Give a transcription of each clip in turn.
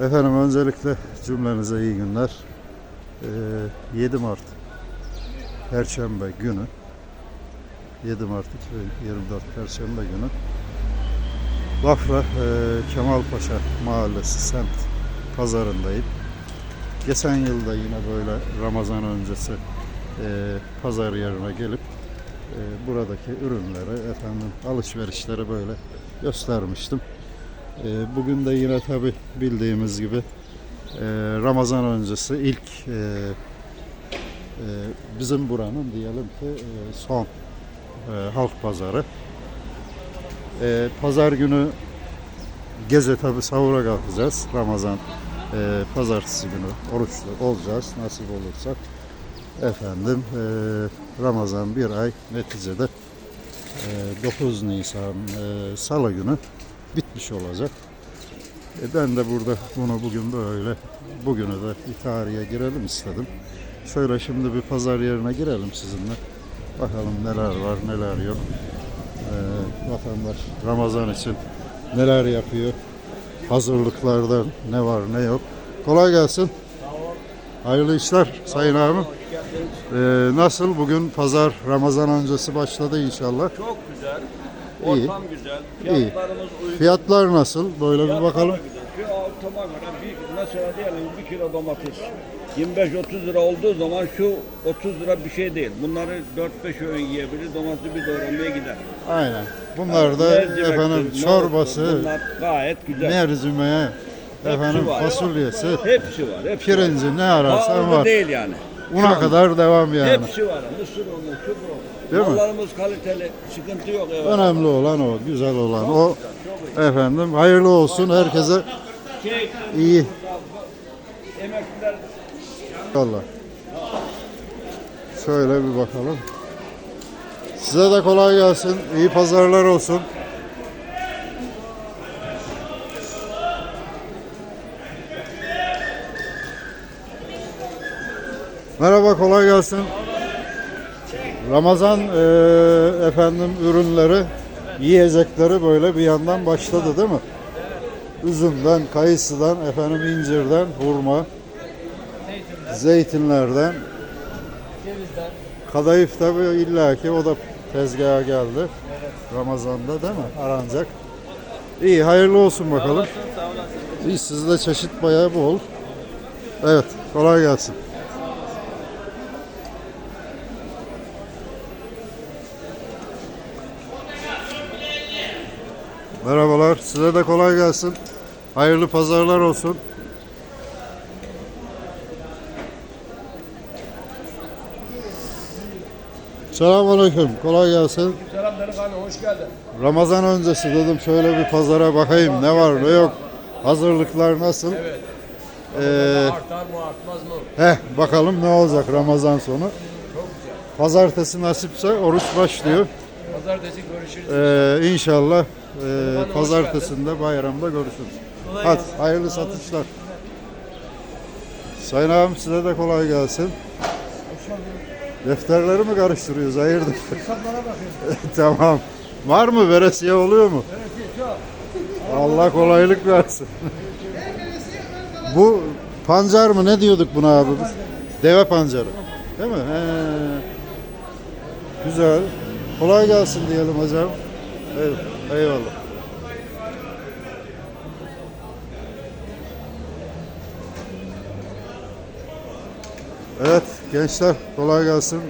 Efendim öncelikle cümlenize iyi günler. Ee, 7 Mart Perşembe günü 7 Mart 2024 Perşembe günü Bafra e, Kemalpaşa Mahallesi semt pazarındayım. Geçen yılda yine böyle Ramazan öncesi e, pazar yerine gelip e, buradaki ürünleri efendim alışverişleri böyle göstermiştim. E, bugün de yine tabi bildiğimiz gibi e, Ramazan öncesi ilk e, e, bizim buranın diyelim ki son halk pazarı. Pazar günü gece tabi sahura kalkacağız. Ramazan pazartesi günü oruçlu olacağız nasip olursa. Efendim Ramazan bir ay neticede e, 9 Nisan Salı günü bitmiş olacak. E, ben de burada bunu bugün böyle bugünü de bir tarihe girelim istedim. Şöyle şimdi bir pazar yerine girelim sizinle. Bakalım neler var neler yok. E, vatandaş Ramazan için neler yapıyor. Hazırlıklarda ne var ne yok. Kolay gelsin. Hayırlı işler Sayın abim. Ee, nasıl bugün pazar Ramazan öncesi başladı inşallah. Çok güzel. İyi. Ortam güzel. İyi. Fiyatlarımız uygun. Fiyatlar nasıl? Böyle bir Fiyatlar bakalım. da güzel. Şu ortama göre bir, mesela diyelim bir kilo domates 25-30 lira olduğu zaman şu 30 lira bir şey değil. Bunları 4-5 öğün yiyebilir. Domatesi bir doğramaya gider. Aynen. Bunlar da Mercimektir, efendim çorbası, Bunlar gayet güzel. mercimeği, efendim var. fasulyesi, Hepsi var. Hepsi var. pirinci ne ararsan Pahalı var. değil yani. Una kadar devam yani. Hepsi var. Mısır unu, şu bu. Değil mi? Mallarımız kaliteli. Sıkıntı yok. Evet. Önemli olan o, güzel olan o. Efendim hayırlı olsun herkese Şey, iyi. emekliler Allah. Şöyle bir bakalım. Size de kolay gelsin. İyi pazarlar olsun. Merhaba kolay gelsin. Ramazan eee, efendim ürünleri, yiyecekleri böyle bir yandan başladı değil mi? Üzümden, kayısıdan, efendim incirden, hurma, zeytinlerden, kadayıf tabi illaki o da tezgaha geldi. Ramazan'da değil mi? Aranacak. İyi hayırlı olsun bakalım. İyi sizde çeşit bayağı bol. Evet kolay gelsin. Merhabalar size de kolay gelsin. Hayırlı pazarlar olsun. Selamünaleyküm. Kolay gelsin. Selam delikanlı hoş geldin. Ramazan öncesi dedim şöyle bir pazara bakayım ne var ne yok. Hazırlıklar nasıl? Evet. Ee, Artar mı artmaz mı? heh bakalım ne olacak Ramazan sonu. Çok güzel. Pazartesi nasipse oruç başlıyor. Pazartesi görüşürüz. Ee, inşallah e, pazartesinde bayramda görüşürüz. Hadi hayırlı satışlar. Sayın abim size de kolay gelsin. Defterleri mi karıştırıyoruz? Hayırdır? Hesaplara bakın. tamam. Var mı? Veresiye oluyor mu? Allah kolaylık versin. Bu pancar mı? Ne diyorduk buna abi? Deve pancarı. Değil mi? He. Güzel. Kolay gelsin diyelim hocam. Eyvallah. Eyvallah. Evet gençler kolay gelsin.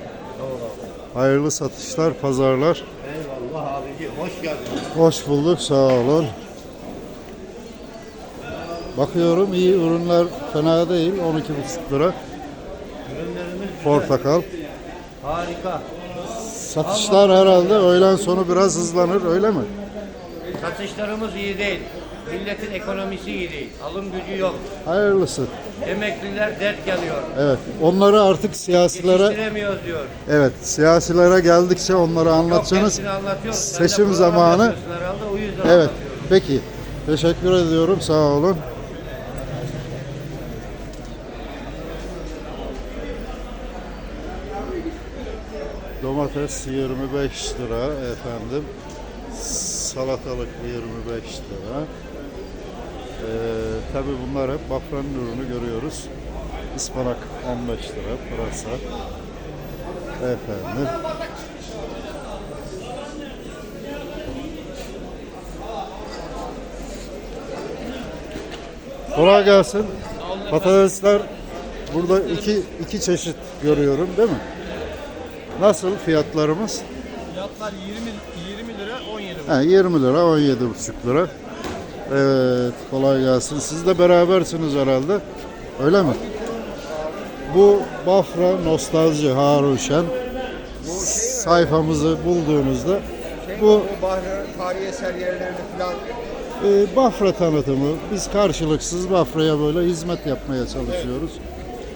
Hayırlı satışlar, pazarlar. Eyvallah abici hoş geldin. Hoş bulduk, sağ olun. Bakıyorum iyi ürünler fena değil, 12,5 lira. Ürünlerimiz Portakal. harika. Satışlar herhalde öğlen sonu biraz hızlanır, öyle mi? Satışlarımız iyi değil. Milletin ekonomisi iyi değil. Alım gücü yok. Hayırlısı. Emekliler dert yanıyor. Evet, onları artık siyasilere, Yetiştiremiyoruz diyor. evet siyasilere geldikçe onları anlatacaksınız. hepsini anlatıyoruz. Ben de Seçim program zamanı. yapıyorsun Herhalde, o yüzden Evet, peki. Teşekkür ediyorum, sağ olun. Domates 25 lira efendim. Salatalık 25 lira. Ee, tabi bunlar hep Bafra'nın ürünü görüyoruz. Ispanak 15 lira, pırasa. Efendim. Kolay gelsin. Patatesler burada iki, iki çeşit görüyorum değil mi? Nasıl fiyatlarımız? Fiyatlar 20 20 lira 17 Ha, 20 lira 17,5 lira. Evet kolay gelsin. Siz de berabersiniz herhalde. Öyle mi? Bu Bafra Nostalji Harun Şen. Sayfamızı bulduğunuzda bu Bahre tarihi eser yerlerini falan e, Bafra tanıtımı. Biz karşılıksız Bafra'ya böyle hizmet yapmaya çalışıyoruz.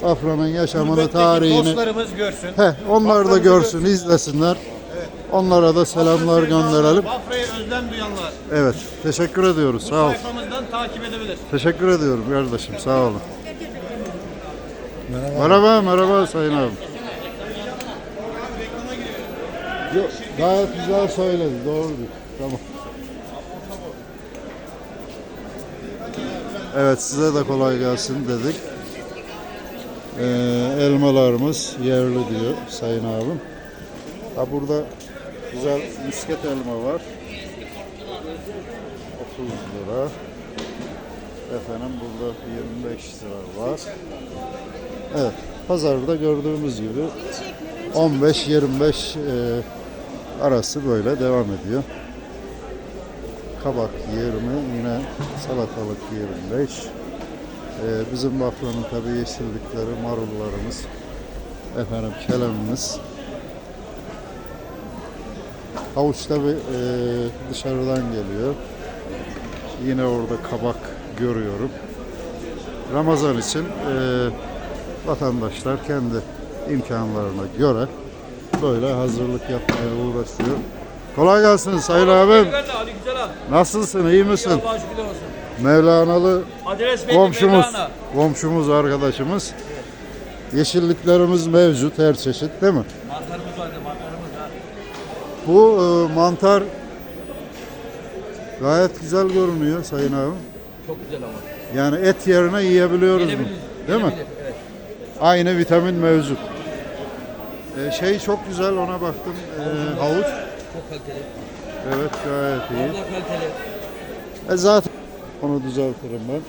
Bafra'nın yaşamını, Gurbetteki tarihini. dostlarımız görsün. Heh, onlar da görsün, izlesinler. Onlara da selamlar gönderelim. Bafra'ya özlem duyanlar Evet, teşekkür ediyoruz. Sağ ol. sayfamızdan takip edebilir. Teşekkür ediyorum kardeşim. Sağ olun. Merhaba. Merhaba, Sayın abi. Yok, gayet güzel söyledi. Doğrudur. Tamam. Evet size de kolay gelsin dedik. Ee, elmalarımız yerli diyor Sayın abim. Ha burada güzel misket elma var. 30 lira. Efendim burada 25 lira var. Evet, pazarda gördüğümüz gibi 15-25 e, arası böyle devam ediyor. Kabak 20, yine salatalık 25. E, bizim Bafra'nın tabii yeşillikleri, marullarımız, efendim kelemimiz. Havuç tabii e, dışarıdan geliyor. Yine orada kabak görüyorum. Ramazan için e, vatandaşlar kendi imkanlarına göre böyle hazırlık yapmaya uğraşıyor. Kolay gelsin Sayın abim. Nasılsın? iyi misin? Mevlanalı Adres belli komşumuz, Mevlana. komşumuz arkadaşımız. Yeşilliklerimiz mevcut her çeşit değil mi? Mantarımız vardı mantarımız da. Bu e, mantar gayet güzel görünüyor Sayın abim. Çok güzel ama. Yani et yerine yiyebiliyoruz bunu. Değil mi? Evet. Aynı vitamin mevcut. Ee, şey çok güzel ona baktım. Ee, havuç. Çok kaliteli. Evet gayet iyi. Allah kaliteli. E zaten onu düzeltirim ben.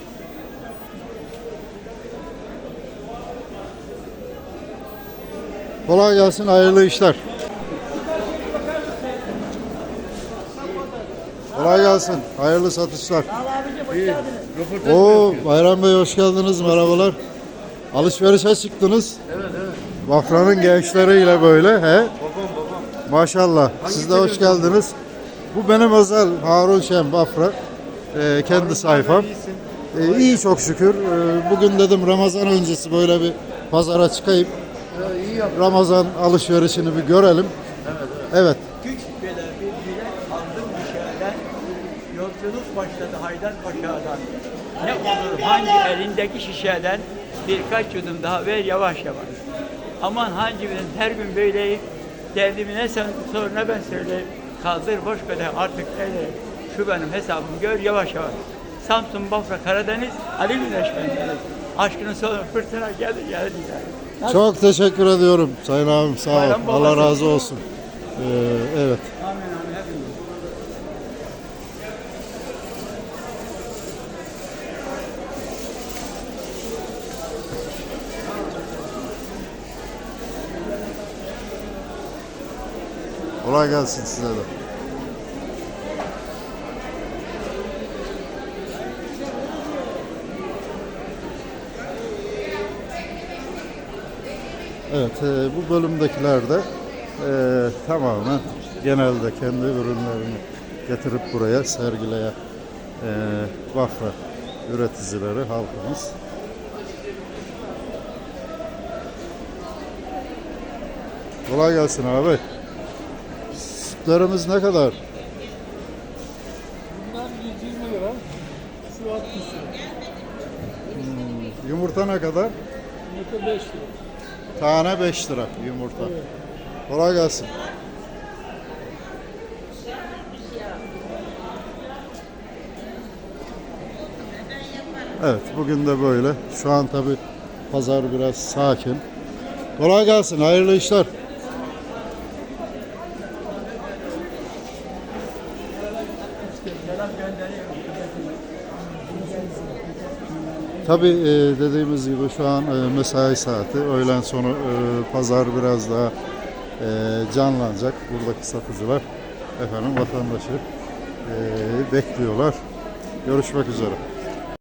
Kolay gelsin, hayırlı işler. Kolay gelsin, hayırlı satışlar. Oo, Bayram Bey hoş geldiniz, merhabalar. Alışverişe çıktınız. Evet, evet. Bafra'nın gençleriyle böyle, he? Babam, babam. Maşallah, siz de hoş geldiniz. Bu benim özel Harun Şen Bafra. Ee, kendi sayfam. Ee, iyi çok şükür. Ee, bugün dedim Ramazan öncesi böyle bir pazara çıkayım. Ramazan alışverişini bir görelim. Evet. Güç bela bir bilet aldım dışarıdan. Yolculuk başladı Haydarpaşa'dan. Ne olur hangi elindeki şişeden birkaç yudum daha ver yavaş yavaş. Aman hangi birinin her gün böyle derdimi ne sen sonra ben söyleyeyim. Kaldır boş kadar artık öyle. Şu benim hesabım gör yavaş yavaş. Samsun, Bafra, Karadeniz, Ali Güneş bendeniz. Aşkının sonu fırtına geldi geldi geldi. Çok teşekkür ediyorum Sayın abim sağ ol. Bayram Allah babası. razı olsun. Ee, evet. Amin amin hepimiz. Kolay gelsin size de. Evet, e, bu bölümdekiler de e, tamamen genelde kendi ürünlerini getirip buraya sergileyen e, Bafra üreticileri, halkımız. Kolay gelsin abi. Sütlerimiz ne kadar? Bunlar 120 lira. Şu 60 lira. Yumurta ne kadar? Yumurta 5 lira. Tane 5 lira yumurta. Kolay gelsin. Evet bugün de böyle. Şu an tabi pazar biraz sakin. Kolay gelsin. Hayırlı işler. Tabi dediğimiz gibi şu an e, mesai saati. Öğlen sonu e, pazar biraz daha e, canlanacak. Buradaki satıcılar efendim vatandaşı e, bekliyorlar. Görüşmek üzere.